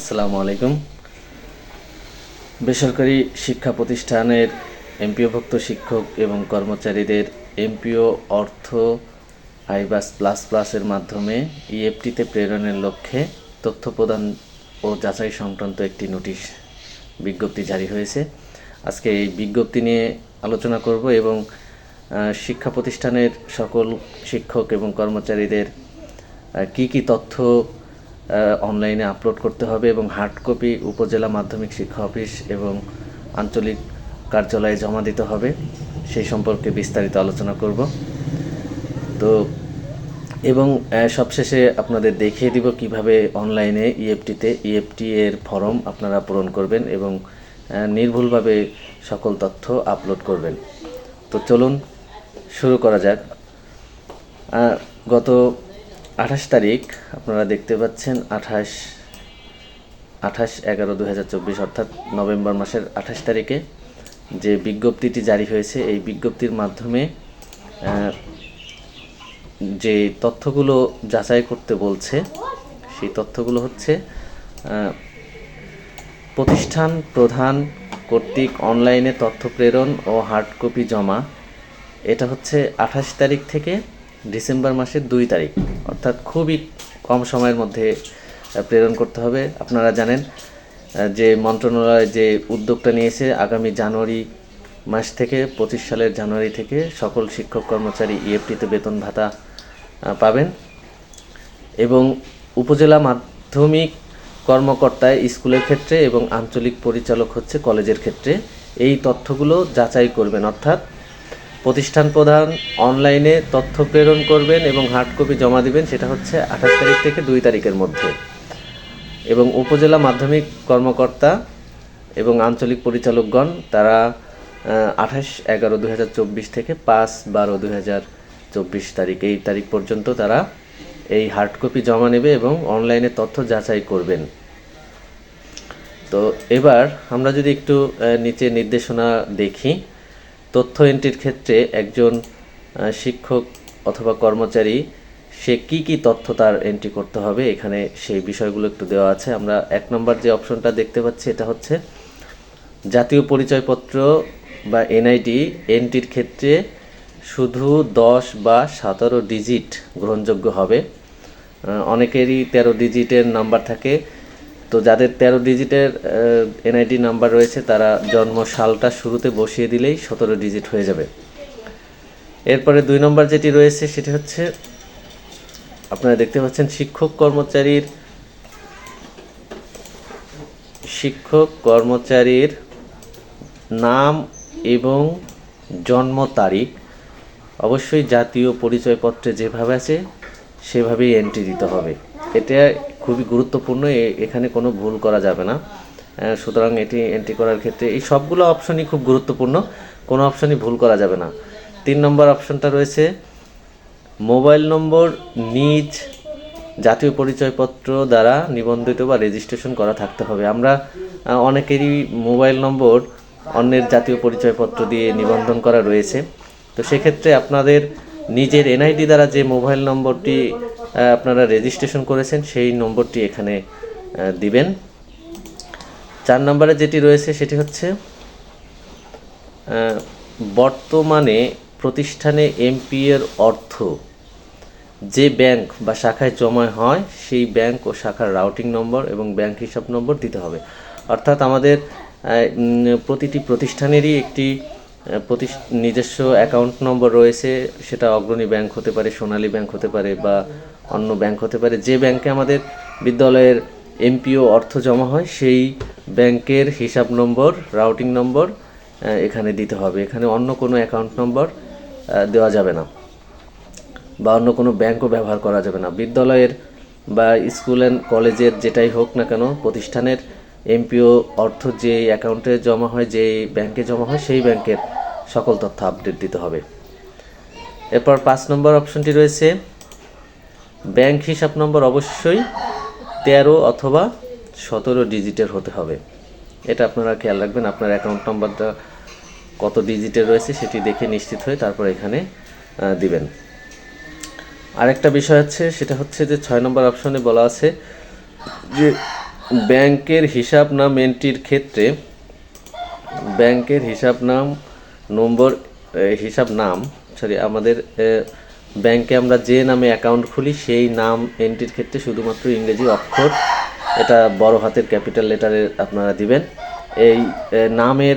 আসসালামু আলাইকুম। বেসরকারি শিক্ষা প্রতিষ্ঠানের এমপিওভুক্ত শিক্ষক এবং কর্মচারীদের এমপিও অর্থ আইবাস প্লাস প্লাসের মাধ্যমে ইএফটিতে প্রেরণের লক্ষ্যে তথ্য প্রদান ও যাচাই সংক্রান্ত একটি নোটিশ বিজ্ঞপ্তি জারি হয়েছে। আজকে এই বিজ্ঞপ্তি নিয়ে আলোচনা করব এবং শিক্ষা প্রতিষ্ঠানের সকল শিক্ষক এবং কর্মচারীদের কি কি তথ্য অনলাইনে আপলোড করতে হবে এবং হার্ড কপি উপজেলা মাধ্যমিক শিক্ষা অফিস এবং আঞ্চলিক কার্যালয়ে জমা দিতে হবে। সেই সম্পর্কে বিস্তারিত আলোচনা করব। তো, এবং সবশেষে আপনাদের দেখিয়ে দিব কীভাবে অনলাইনে ইএফটিতে ইএফটি এর ফর্ম আপনারা পূরণ করবেন এবং নির্ভুলভাবে সকল তথ্য আপলোড করবেন। তো চলুন, শুরু করা যাক। গত আঠাশ তারিখ আপনারা দেখতে পাচ্ছেন আঠাশ আঠাশ এগারো দু হাজার চব্বিশ, অর্থাৎ নভেম্বর মাসের আঠাশ তারিখে যে বিজ্ঞপ্তিটি জারি হয়েছে, এই বিজ্ঞপ্তির মাধ্যমে যে তথ্যগুলো যাচাই করতে বলছে, সেই তথ্যগুলো হচ্ছে প্রতিষ্ঠান প্রধান কর্তৃক অনলাইনে তথ্য প্রেরণ ও হার্ড কপি জমা। এটা হচ্ছে আঠাশ তারিখ থেকে ডিসেম্বর মাসের দুই তারিখ। অর্থাৎ খুবই কম সময়ের মধ্যে প্রেরণ করতে হবে। আপনারা জানেন যে মন্ত্রণালয় যে উদ্যোগটা নিয়েছে, আগামী জানুয়ারি মাস থেকে, পঁচিশ সালের জানুয়ারি থেকে সকল শিক্ষক কর্মচারী ইএফটিতে বেতন ভাতা পাবেন। এবং উপজেলা মাধ্যমিক কর্মকর্তায় স্কুলের ক্ষেত্রে এবং আঞ্চলিক পরিচালক হচ্ছে কলেজের ক্ষেত্রে, এই তথ্যগুলো যাচাই করবেন। অর্থাৎ প্রতিষ্ঠান প্রধান অনলাইনে তথ্য প্রেরণ করবেন এবং হার্ড কপি জমা দিবেন, সেটা হচ্ছে আঠাশ তারিখ থেকে দুই তারিখের মধ্যে। এবং উপজেলা মাধ্যমিক কর্মকর্তা এবং আঞ্চলিক পরিচালকগণ, তারা আঠাশ এগারো দু হাজার চব্বিশ থেকে পাঁচ বারো দু হাজার চব্বিশ তারিখ, এই তারিখ পর্যন্ত তারা এই হার্ড কপি জমা নেবে এবং অনলাইনে তথ্য যাচাই করবেন। তো এবার আমরা যদি একটু নিচে নির্দেশনা দেখি। তথ্য এন্ট্রির ক্ষেত্রে একজন শিক্ষক অথবা কর্মচারী, সে কি কি তথ্য তার এন্ট্রি করতে হবে? এখানে সেই বিষয়গুলো একটু দেওয়া আছে। আমরা এক নম্বর যে অপশনটা দেখতে পাচ্ছি, এটা হচ্ছে জাতীয় পরিচয়পত্র বা এনআইডি এন্ট্রির ক্ষেত্রে শুধু দশ বা সতেরো ডিজিট গ্রহণযোগ্য হবে। অনেকেরই তেরো ডিজিটের নাম্বার থাকে। তো যাদের তেরো ডিজিটের এনআইডি নাম্বার রয়েছে, তারা জন্ম সালটা শুরুতে বসিয়ে দিলেই সতেরো ডিজিট হয়ে যাবে। এরপরে দুই নম্বর যেটি রয়েছে, সেটি হচ্ছে, আপনারা দেখতে পাচ্ছেন শিক্ষক কর্মচারীর শিক্ষক কর্মচারীর নাম এবং জন্ম তারিখ। অবশ্যই জাতীয় পরিচয়পত্রে যেভাবে আছে, সেভাবেই এন্ট্রি দিতে হবে। এটা খুবই গুরুত্বপূর্ণ এখানে কোনো ভুল করা যাবে না। সুতরাং এটি এন্ট্রি করার ক্ষেত্রে এই সবগুলো অপশনই খুব গুরুত্বপূর্ণ, কোনো অপশনই ভুল করা যাবে না। তিন নম্বর অপশনটা রয়েছে, মোবাইল নম্বর নিজ জাতীয় পরিচয়পত্র দ্বারা নিবন্ধিত বা রেজিস্ট্রেশন করা থাকতে হবে। আমরা অনেকেরই মোবাইল নম্বর অন্যের জাতীয় পরিচয়পত্র দিয়ে নিবন্ধন করা রয়েছে। তো সেক্ষেত্রে আপনাদের নিজের এনআইডি দ্বারা যে মোবাইল নম্বরটি আপনারা রেজিস্ট্রেশন করেছেন, সেই নম্বরটি এখানে দিবেন। চার নম্বরে যেটি রয়েছে, সেটি হচ্ছে বর্তমানে প্রতিষ্ঠানে এমপি এর অর্থ, যে ব্যাংক বা শাখায় জমা হয়, সেই ব্যাংক ও শাখার রাউটিং নম্বর এবং ব্যাংক হিসাব নম্বর দিতে হবে। অর্থাৎ আমাদের প্রতিটি প্রতিষ্ঠানেরই একটি আহ, প্রতিষ- নিজস্ব অ্যাকাউন্ট নম্বর রয়েছে সেটা অগ্রণী ব্যাংক হতে পারে সোনালী ব্যাংক হতে পারে বা অন্য ব্যাংক হতে পারে। যে ব্যাংকে আমাদের বিদ্যালয়ের এমপিও অর্থ জমা হয় সেই ব্যাংকের হিসাব নম্বর রাউটিং নম্বর এখানে দিতে হবে। এখানে অন্য কোনো অ্যাকাউন্ট নম্বর দেওয়া যাবে না বা অন্য কোনো ব্যাংকও ব্যবহার করা যাবে না। বিদ্যালয়ের বা স্কুল অ্যান্ড কলেজের যেটাই হোক না কেন প্রতিষ্ঠানের এমপিও অর্থ যে অ্যাকাউন্টে জমা হয়, যে ব্যাংকে জমা হয়, সেই ব্যাংকের সকল তথ্য আপডেট দিতে হবে। এরপর পাঁচ নম্বর অপশনটি রয়েছে, ব্যাংক হিসাব নম্বর অবশ্যই তেরো অথবা সতেরো ডিজিটের হতে হবে। এটা আপনারা খেয়াল রাখবেন, আপনার অ্যাকাউন্ট নম্বরটা কত ডিজিটের রয়েছে সেটি দেখে নিশ্চিত হয়ে তারপর এখানে দিবেন। আরেকটা বিষয় হচ্ছে, সেটা হচ্ছে যে ছয় নম্বর অপশনে বলা আছে যে ব্যাংকের হিসাব নাম এন্ট্রির ক্ষেত্রে ব্যাংকের হিসাব নাম, নম্বর হিসাব নাম সরি আমাদের ব্যাংকে আমরা যে নামে অ্যাকাউন্ট খুলি সেই নাম এন্ট্রির ক্ষেত্রে শুধুমাত্র ইংরেজি অক্ষর, এটা বড় হাতের ক্যাপিটাল লেটারে আপনারা দিবেন। এই নামের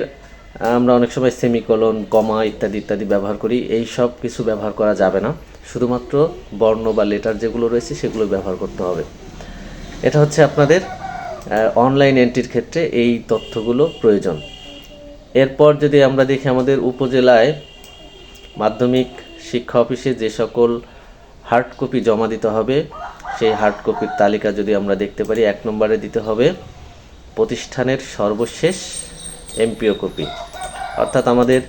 আমরা অনেক সময় সেমিকোলন কমা ইত্যাদি ইত্যাদি ব্যবহার করি, এই সব কিছু ব্যবহার করা যাবে না। শুধুমাত্র বর্ণ বা লেটার যেগুলো রয়েছে সেগুলো ব্যবহার করতে হবে। এটা হচ্ছে আপনাদের অনলাইন এন্ট্রির ক্ষেত্রে এই তথ্যগুলো প্রয়োজন। এরপর যদি আমরা দেখি আমাদের উপজেলায় মাধ্যমিক শিক্ষা অফিসে যে সকল হার্ড কপি জমা দিতে হবে, সেই হার্ড কপির তালিকা যদি আমরা দেখতে পারি, এক নম্বরে দিতে হবে প্রতিষ্ঠানের সর্বশেষ এমপিও কপি অর্থাৎ আমাদের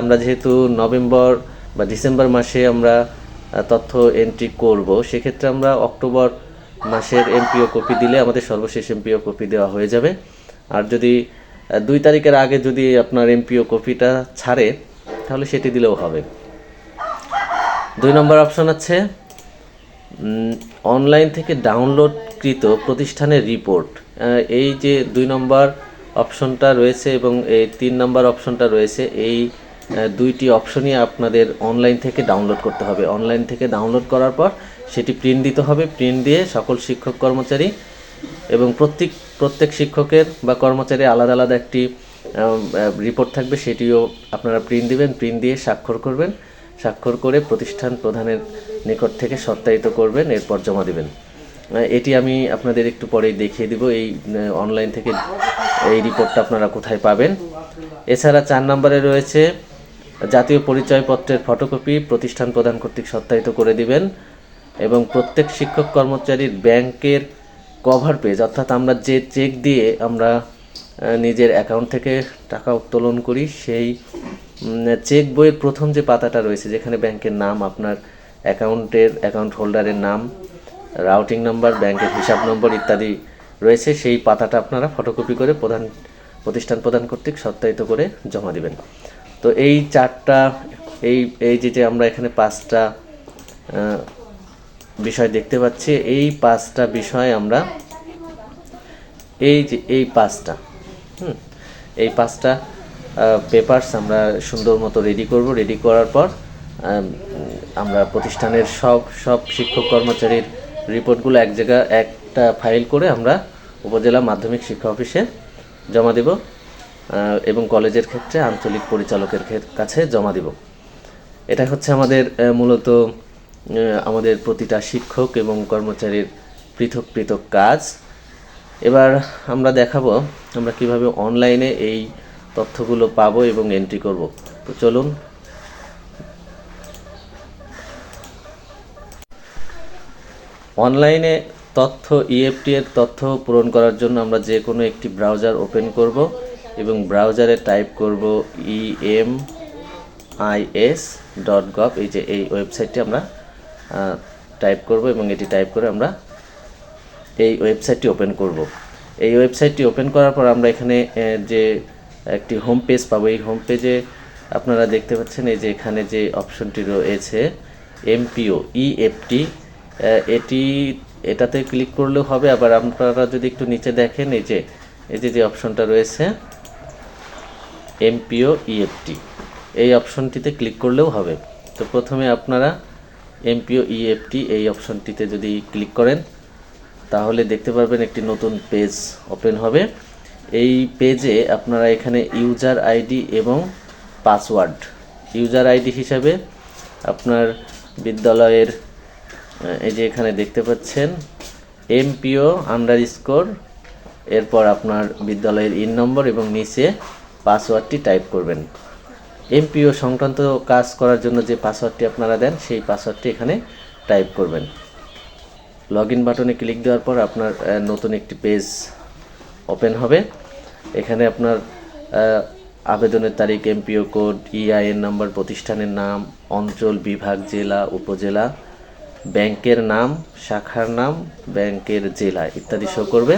আমরা যেহেতু নভেম্বর বা ডিসেম্বর মাসে আমরা তথ্য এন্ট্রি করব, সেক্ষেত্রে আমরা অক্টোবর মাসের এমপিও কপি দিলে আমাদের সর্বশেষ এমপিও কপি দেওয়া হয়ে যাবে। আর যদি দুই তারিখের আগে যদি আপনার এমপিও কপিটা ছাড়ে, তাহলে সেটি দিলেও হবে। দুই নম্বর অপশন আছে অনলাইন থেকে ডাউনলোডকৃত প্রতিষ্ঠানের রিপোর্ট। এই যে দুই নম্বর অপশনটা রয়েছে এবং এই তিন নম্বর অপশনটা রয়েছে, এই দুইটি অপশনই আপনাদের অনলাইন থেকে ডাউনলোড করতে হবে। অনলাইন থেকে ডাউনলোড করার পর সেটি প্রিন্ট দিতে হবে। প্রিন্ট দিয়ে সকল শিক্ষক কর্মচারী এবং প্রত্যেক প্রত্যেক শিক্ষকের বা কর্মচারী আলাদা আলাদা একটি রিপোর্ট থাকবে, সেটিও আপনারা প্রিন্ট দিবেন। প্রিন্ট দিয়ে স্বাক্ষর করবেন। স্বাক্ষর করে প্রতিষ্ঠান প্রধানের নিকট থেকে সত্যায়িত করবেন, এরপর জমা দিবেন। এটি আমি আপনাদের একটু পরেই দেখিয়ে দিব। এই অনলাইন থেকে এই রিপোর্টটা আপনারা কোথায় পাবেন। এছাড়া চার নম্বরে রয়েছে, জাতীয় পরিচয়পত্রের ফটোকপি প্রতিষ্ঠান প্রদান কর্তৃক সত্যায়িত করে দিবেন। এবং প্রত্যেক শিক্ষক কর্মচারীর ব্যাংকের কভার পেজ অর্থাৎ আমরা যে চেক দিয়ে আমরা নিজের অ্যাকাউন্ট থেকে টাকা উত্তোলন করি, সেই চেক বইয়ের প্রথম যে পাতাটা রয়েছে, যেখানে ব্যাংকের নাম, আপনার অ্যাকাউন্টের অ্যাকাউন্ট হোল্ডারের নাম রাউটিং নাম্বার ব্যাংকের হিসাব নম্বর ইত্যাদি রয়েছে, সেই পাতাটা আপনারা ফটোকপি করে প্রধান, প্রতিষ্ঠান প্রদান কর্তৃক সত্যায়িত করে জমা দিবেন। তো এই চারটা, এই এই যে আমরা এখানে পাঁচটা বিষয় দেখতে পাচ্ছি। এই পাঁচটা বিষয় আমরা এই যে, এই পাঁচটা, হুম, এই পাঁচটা পেপারস আমরা সুন্দর মতো রেডি করব। রেডি করার পর আমরা প্রতিষ্ঠানের সব সব শিক্ষক কর্মচারীর রিপোর্টগুলো এক জায়গা, একটা ফাইল করে আমরা উপজেলা মাধ্যমিক শিক্ষা অফিসে জমা দেব এবং কলেজের ক্ষেত্রে আঞ্চলিক পরিচালকের কাছে জমা দেব। এটা হচ্ছে আমাদের মূলত আমাদের প্রতিটা শিক্ষক এবং কর্মচারীর পৃথক পৃথক কাজ। এবার আমরা দেখাবো আমরা কীভাবে অনলাইনে এই তথ্যগুলো পাবো এবং এন্ট্রি করব। তো চলুন। অনলাইনে তথ্য ইএফটি এর তথ্য পূরণ করার জন্য আমরা যে কোনো একটি ব্রাউজার ওপেন করব এবং ব্রাউজারে টাইপ করব E M IS dot gov এই যে এই ওয়েবসাইটটি আমরা টাইপ করব এবং এটি টাইপ করে আমরা এই ওয়েবসাইটটি ওপেন করব। এই ওয়েবসাইটটি ওপেন করার পর আমরা এখানে যে একটি হোম পেজ পাবো, এই হোম পেজে আপনারা দেখতে পাচ্ছেন এই যে এখানে যে অপশনটি রয়েছে এমপিও ইএফটি এটি, এটাতে ক্লিক করলেও হবে। আবার আপনারা যদি একটু নিচে দেখেন, এই যে এই যে যে অপশনটা রয়েছে এমপিও ইএফটি E এই অপশনটিতে ক্লিক করলেও হবে। তো প্রথমে আপনারা এমপিও ইএফটি এই অপশনটিতে যদি ক্লিক করেন, তাহলে দেখতে পারবেন একটি নতুন পেজ ওপেন হবে। এই পেজে আপনারা এখানে ইউজার আইডি এবং পাসওয়ার্ড। ইউজার আইডি হিসাবে আপনার বিদ্যালয়ের এই যে এখানে দেখতে পাচ্ছেন, এমপিও আন্ডার স্কোর এরপর আপনার বিদ্যালয়ের ইন নম্বর এবং নিচে পাসওয়ার্ডটি টাইপ করবেন। এমপিও সংক্রান্ত কাজ করার জন্য যে পাসওয়ার্ডটি আপনারা দেন, সেই পাসওয়ার্ডটি এখানে টাইপ করবেন। লগ ইন বাটনে ক্লিক দেওয়ার পর আপনার নতুন একটি পেজ ওপেন হবে। এখানে আপনার আবেদনের তারিখ এমপিও কোড ইআইএন নাম্বার প্রতিষ্ঠানের নাম, অঞ্চল, বিভাগ, জেলা, উপজেলা, ব্যাংকের নাম, শাখার নাম, ব্যাংকের জেলা ইত্যাদি শো করবে।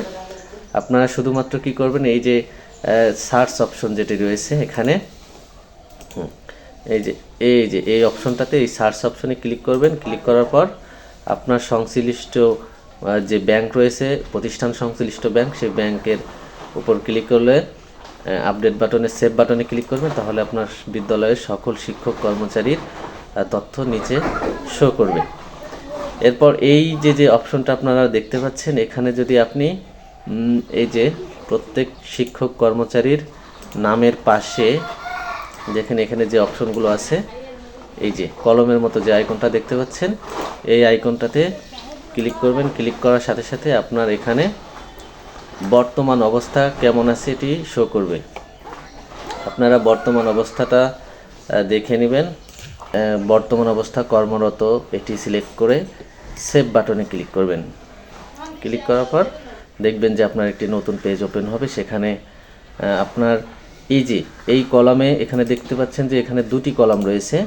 আপনারা শুধুমাত্র কি করবেন, এই যে সার্চ অপশন যেটি রয়েছে এখানে এই যে এই যে, এই অপশনটাতে এই সার্চ অপশনে ক্লিক করবেন। ক্লিক করার পর আপনার সংশ্লিষ্ট যে ব্যাংক রয়েছে, প্রতিষ্ঠান সংশ্লিষ্ট ব্যাংক সেই ব্যাংকের উপর ক্লিক করলে আপডেট বাটনে সেভ বাটনে ক্লিক করবেন। তাহলে আপনার বিদ্যালয়ের সকল শিক্ষক কর্মচারীর তথ্য নিচে শো করবে। এরপর এই যে যে অপশনটা আপনারা দেখতে পাচ্ছেন, এখানে যদি আপনি এই যে প্রত্যেক শিক্ষক কর্মচারীর নামের পাশে দেখেন এখানে যে অপশনগুলো আছে, এই যে কলমের মতো যে আইকনটা দেখতে পাচ্ছেন, এই আইকনটাতে ক্লিক করবেন। ক্লিক করার সাথে সাথে আপনার এখানে বর্তমান অবস্থা কেমন আছে এটি শো করবে। আপনারা বর্তমান অবস্থাটা দেখে নেবেন। বর্তমান অবস্থা কর্মরত, এটি সিলেক্ট করে সেভ বাটনে ক্লিক করবেন। ক্লিক করার পর দেখবেন যে আপনার একটি নতুন পেজ ওপেন হবে। সেখানে আপনার এই যে, এই কলামে এখানে দেখতে পাচ্ছেন যে এখানে দুটি কলাম রয়েছে।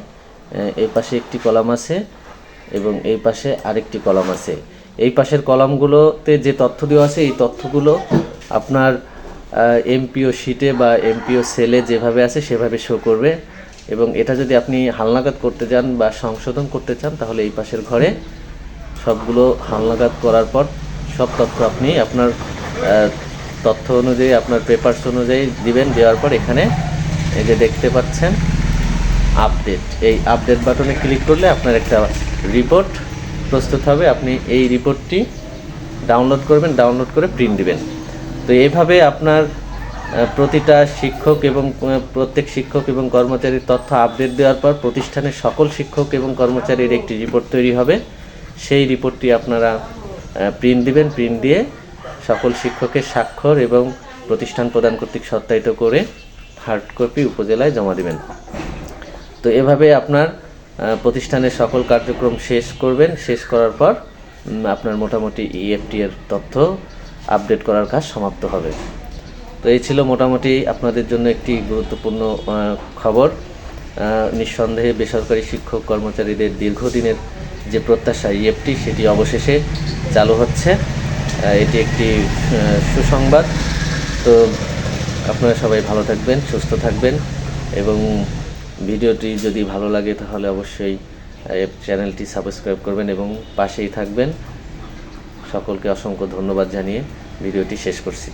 এই পাশে একটি কলাম আছে এবং এই পাশে আরেকটি কলাম আছে। এই পাশের কলামগুলোতে যে তথ্য দেওয়া আছে, এই তথ্যগুলো আপনার এমপিও শিটে বা এমপিও সেলে যেভাবে আছে সেভাবে শো করবে এবং এটা যদি আপনি হালনাগাদ করতে যান বা সংশোধন করতে চান, তাহলে এই পাশের ঘরে সবগুলো হালনাগাদ করার পর সব তথ্য আপনি আপনার তথ্য অনুযায়ী, আপনার পেপারস অনুযায়ী দিবেন, দেওয়ার পর এখানে এই যে দেখতে পাচ্ছেন আপডেট এই আপডেট বাটনে ক্লিক করলে আপনার একটা রিপোর্ট প্রস্তুত হবে। আপনি এই রিপোর্টটি ডাউনলোড করবেন ডাউনলোড করে প্রিন্ট দিবেন। তো এইভাবে আপনার প্রতিটা শিক্ষক এবং প্রত্যেক শিক্ষক এবং কর্মচারীর তথ্য আপডেট দেওয়ার পর প্রতিষ্ঠানের সকল শিক্ষক এবং কর্মচারীর একটি রিপোর্ট তৈরি হবে। সেই রিপোর্টটি আপনারা প্রিন্ট দিবেন প্রিন্ট দিয়ে সকল শিক্ষকের স্বাক্ষর এবং প্রতিষ্ঠান প্রদান কর্তৃক সত্যায়িত করে হার্ড কপি উপজেলায় জমা দিবেন। তো এভাবে আপনার প্রতিষ্ঠানের সকল কার্যক্রম শেষ করবেন। শেষ করার পর আপনার মোটামুটি ইএফটি এর তথ্য আপডেট করার কাজ সমাপ্ত হবে। তো এই ছিল মোটামুটি আপনাদের জন্য একটি গুরুত্বপূর্ণ খবর। নিঃসন্দেহে বেসরকারি শিক্ষক কর্মচারীদের দীর্ঘদিনের যে প্রত্যাশা ইএফটি সেটি অবশেষে চালু হচ্ছে। এটি একটি সুসংবাদ। তো আপনারা সবাই ভালো থাকবেন, সুস্থ থাকবেন এবং ভিডিওটি যদি ভালো লাগে তাহলে অবশ্যই চ্যানেলটি সাবস্ক্রাইব করবেন এবং পাশেই থাকবেন। সকলকে অসংখ্য ধন্যবাদ জানিয়ে ভিডিওটি শেষ করছি।